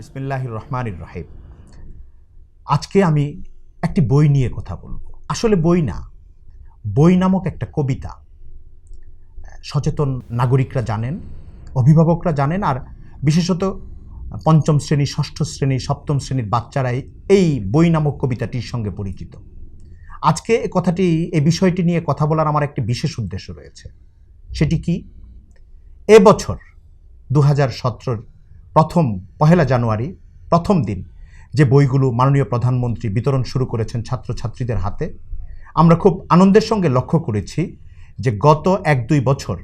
বিসমিল্লাহ রহমানির রহিম আজকে আমি একটি বই নিয়ে কথা বলব। আসলে বই না, বই নামক একটা কবিতা। সচেতন নাগরিকরা জানেন, অভিভাবকরা জানেন, আর বিশেষত পঞ্চম শ্রেণি, ষষ্ঠ শ্রেণি, সপ্তম শ্রেণির বাচ্চারাই এই বই নামক কবিতাটির সঙ্গে পরিচিত। আজকে এ কথাটি এই বিষয়টি নিয়ে কথা বলার আমার একটি বিশেষ উদ্দেশ্য রয়েছে। সেটি কি? এবছর দু হাজার সতেরোর প্রথম পহেলা জানুয়ারি, প্রথম দিন যে বইগুলো মাননীয় প্রধানমন্ত্রী বিতরণ শুরু করেছেন ছাত্রছাত্রীদের হাতে, আমরা খুব আনন্দের সঙ্গে লক্ষ্য করেছি যে গত এক দুই বছর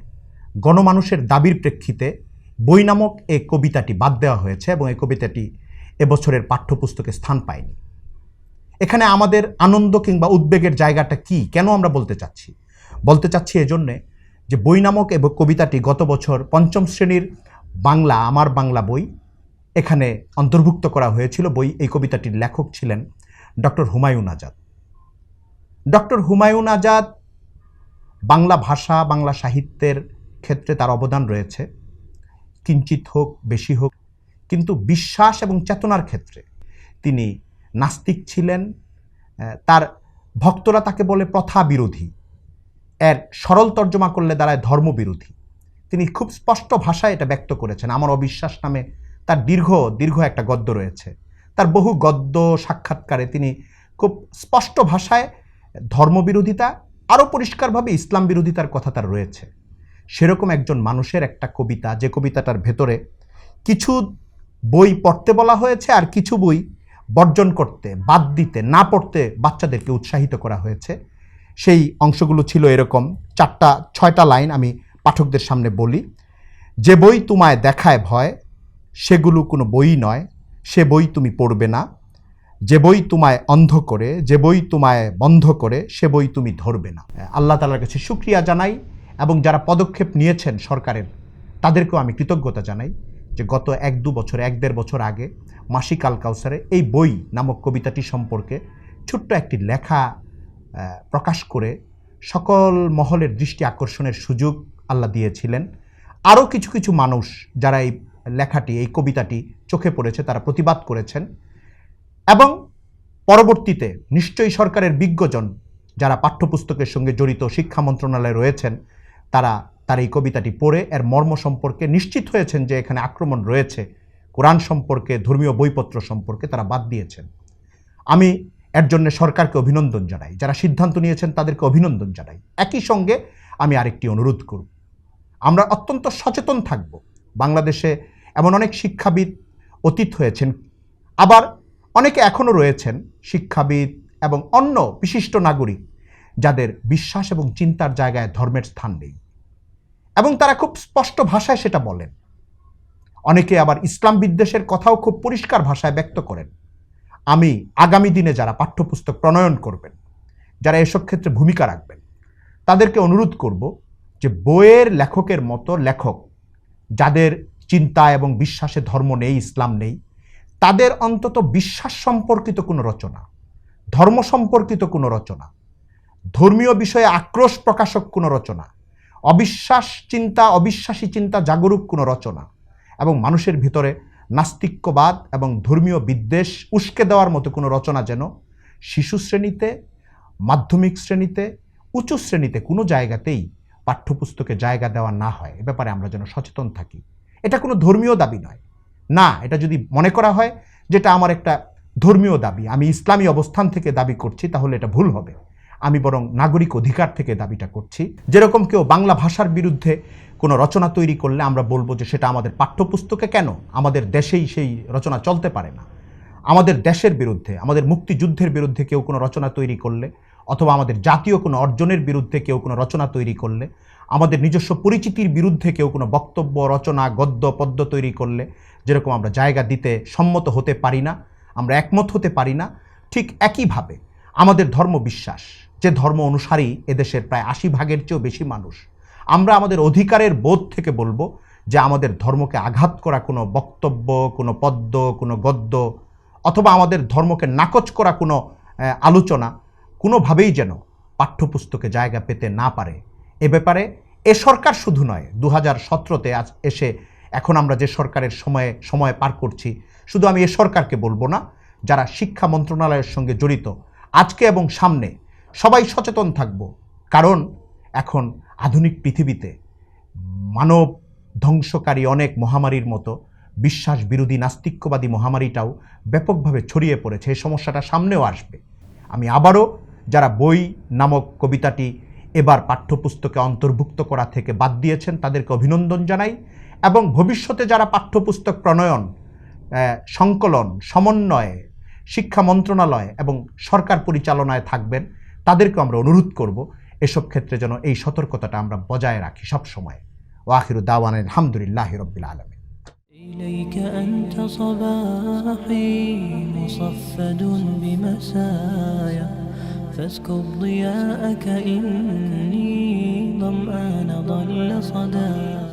গণমানুষের দাবির প্রেক্ষিতে বই নামক এই কবিতাটি বাদ দেওয়া হয়েছে এবং এই কবিতাটি এবছরের পাঠ্যপুস্তকে স্থান পায়নি। এখানে আমাদের আনন্দ কিংবা উদ্বেগের জায়গাটা কি, কেন আমরা বলতে চাচ্ছি? বলতে চাচ্ছি এজন্যে যে বই নামক এবং কবিতাটি গত বছর পঞ্চম শ্রেণির বাংলা, আমার বাংলা বই এখানে অন্তর্ভুক্ত করা হয়েছিল। বই, এই কবিতাটির লেখক ছিলেন ডক্টর হুমায়ুন আজাদ। ডক্টর হুমায়ুন আজাদ বাংলা ভাষা, বাংলা সাহিত্যের ক্ষেত্রে তার অবদান রয়েছে। কিঞ্চিত হোক, বেশি হোক, কিন্তু বিশ্বাস এবং চেতনার ক্ষেত্রে তিনি নাস্তিক ছিলেন। তার ভক্তরা তাকে বলে প্রথা বিরোধী এর সরল তর্জমা করলে দাঁড়ায় ধর্মবিরোধী। তিনি খুব স্পষ্ট ভাষায় এটা ব্যক্ত করেছেন। আমার অবিশ্বাস নামে তার দীর্ঘ দীর্ঘ একটা গদ্য রয়েছে। তার বহু গদ্য সাক্ষাৎকারে তিনি খুব স্পষ্ট ভাষায় ধর্মবিরোধিতা, আরও পরিষ্কারভাবে ইসলাম বিরোধিতার কথা তার রয়েছে। সেরকম একজন মানুষের একটা কবিতা, যে কবিতাটার ভেতরে কিছু বই পড়তে বলা হয়েছে আর কিছু বই বর্জন করতে, বাদ দিতে, না পড়তে বাচ্চাদেরকে উৎসাহিত করা হয়েছে। সেই অংশগুলো ছিল এরকম। চারটা, ছয়টা লাইন আমি পাঠকদের সামনে বলি, যে বই তোমায় দেখায় ভয়, সেগুলো কোনো বই নয়, সে বই তুমি পড়বে না। যে বই তোমায় অন্ধ করে, যে বই তোমায় বন্ধ করে, সে বই তুমি ধরবে না। আল্লাহ তালার কাছে সুক্রিয়া জানাই এবং যারা পদক্ষেপ নিয়েছেন সরকারের, তাদেরকেও আমি কৃতজ্ঞতা জানাই যে গত এক দু বছর, এক দেড় বছর আগে মাসিক আল কাউসারে এই বই নামক কবিতাটি সম্পর্কে ছোট্ট একটি লেখা প্রকাশ করে সকল মহলের দৃষ্টি আকর্ষণের সুযোগ আল্লাহ দিয়েছিলেন। আরও কিছু কিছু মানুষ যারা এই লেখাটি, এই কবিতাটি চোখে পড়েছে, তারা প্রতিবাদ করেছেন। এবং পরবর্তীতে নিশ্চয়ই সরকারের বিজ্ঞজন যারা পাঠ্যপুস্তকের সঙ্গে জড়িত, শিক্ষা মন্ত্রণালয়ে রয়েছেন, তারা তার এই কবিতাটি পড়ে, এর মর্ম সম্পর্কে নিশ্চিত হয়েছেন যে এখানে আক্রমণ রয়েছে। কোরআন সম্পর্কে, ধর্মীয় বইপত্র সম্পর্কে তারা বাদ দিয়েছেন। আমি এর জন্য সরকারকে অভিনন্দন জানাই। যারা সিদ্ধান্ত নিয়েছেন, তাদেরকে অভিনন্দন জানাই। একই সঙ্গে আমি আরেকটি অনুরোধ করব। আমরা অত্যন্ত সচেতন থাকব। বাংলাদেশে এমন অনেক শিক্ষাবিদ অতীত হয়েছেন, আবার অনেকে এখনও রয়েছেন শিক্ষাবিদ এবং অন্য বিশিষ্ট নাগরিক যাদের বিশ্বাস এবং চিন্তার জায়গায় ধর্মের স্থান নেই। এবং তারা খুব স্পষ্ট ভাষায় সেটা বলেন। অনেকে আবার ইসলাম বিদ্বেষের কথাও খুব পরিষ্কার ভাষায় ব্যক্ত করেন। আমি আগামী দিনে যারা পাঠ্যপুস্তক প্রণয়ন করবেন, যারা এসব ক্ষেত্রে ভূমিকা রাখবেন, তাদেরকে অনুরোধ করব যে বইয়ের লেখকের মতো লেখক যাদের চিন্তা এবং বিশ্বাসে ধর্ম নেই, ইসলাম নেই, তাদের অন্তত বিশ্বাস সম্পর্কিত কোনো রচনা, ধর্ম সম্পর্কিত কোনো রচনা, ধর্মীয় বিষয়ে আক্রোশ প্রকাশক কোনো রচনা, অবিশ্বাস চিন্তা, অবিশ্বাসী চিন্তা জাগরুক কোনো রচনা এবং মানুষের ভিতরে নাস্তিক্যবাদ এবং ধর্মীয় বিদ্বেষ উস্কে দেওয়ার মতো কোনো রচনা যেন শিশু শ্রেণীতে, মাধ্যমিক শ্রেণীতে উঁচু শ্রেণীতে কোনো জায়গাতেই পাঠ্যপুস্তকে জায়গা দেওয়া না হয়, এ ব্যাপারে আমরা যেন সচেতন থাকি। এটা কোনো ধর্মীয় দাবি নয়। না, এটা যদি মনে করা হয় যেটা আমার একটা ধর্মীয় দাবি, আমি ইসলামী অবস্থান থেকে দাবি করছি, তাহলে এটা ভুল হবে। আমি বরং নাগরিক অধিকার থেকে দাবিটা করছি। যেরকম কেউ বাংলা ভাষার বিরুদ্ধে কোনো রচনা তৈরি করলে আমরা বলব যে সেটা আমাদের পাঠ্যপুস্তকে কেন? আমাদের দেশেই সেই রচনা চলতে পারে না। আমাদের দেশের বিরুদ্ধে, আমাদের মুক্তিযুদ্ধের বিরুদ্ধে কেউ কোনো রচনা তৈরি করলে অথবা আমাদের জাতীয় কোনো অর্জনের বিরুদ্ধে কেউ কোনো রচনা তৈরি করলে, আমাদের নিজস্ব পরিচিতির বিরুদ্ধে কেউ কোনো বক্তব্য, রচনা, গদ্য, পদ্য তৈরি করলে যেরকম আমরা জায়গা দিতে সম্মত হতে পারি না, আমরা একমত হতে পারি না, ঠিক একইভাবে আমাদের ধর্ম বিশ্বাস, যে ধর্ম অনুসারী এদেশের প্রায় আশি ভাগের চেয়েও বেশি মানুষ, আমরা আমাদের অধিকারের বোধ থেকে বলব যে আমাদের ধর্মকে আঘাত করা কোনো বক্তব্য, কোনো পদ্য, কোনো গদ্য, অথবা আমাদের ধর্মকে নাকচ করা কোনো আলোচনা কোনোভাবেই যেন পাঠ্যপুস্তকে জায়গা পেতে না পারে। এ ব্যাপারে এ সরকার শুধু নয় দু হাজার সতেরোতে আজ এসে এখন আমরা যে সরকারের সময়ে, সময় পার করছি, শুধু আমি এ সরকারকে বলব না, যারা শিক্ষা মন্ত্রণালয়ের সঙ্গে জড়িত, আজকে এবং সামনে সবাই সচেতন থাকব। কারণ এখন আধুনিক পৃথিবীতে মানব ধ্বংসকারী অনেক মহামারীর মতো বিশ্বাস বিরোধী নাস্তিক্যবাদী মহামারীটাও ব্যাপকভাবে ছড়িয়ে পড়েছে এই সমস্যাটা সামনেও আসবে। আমি আবারও যারা বই নামক কবিতাটি এবার পাঠ্যপুস্তকে অন্তর্ভুক্ত করা থেকে বাদ দিয়েছেন তাদেরকে অভিনন্দন জানাই এবং ভবিষ্যতে যারা পাঠ্যপুস্তক প্রণয়ন আহ, সংকলন সমন্বয়ে শিক্ষা মন্ত্রণালয় এবং সরকার পরিচালনায় থাকবেন তাদেরকে আমরা অনুরোধ করব এসব ক্ষেত্রে যেন এই সতর্কতাটা আমরা বজায় রাখি সব সময় ওয়াখিরু দাওয়ান আলহামদুলিল্লাহ রবিল আলমী إليك أنت صباحي مصفد بمسايا فاسكب ضياءك إني ظمآن ضل صدايا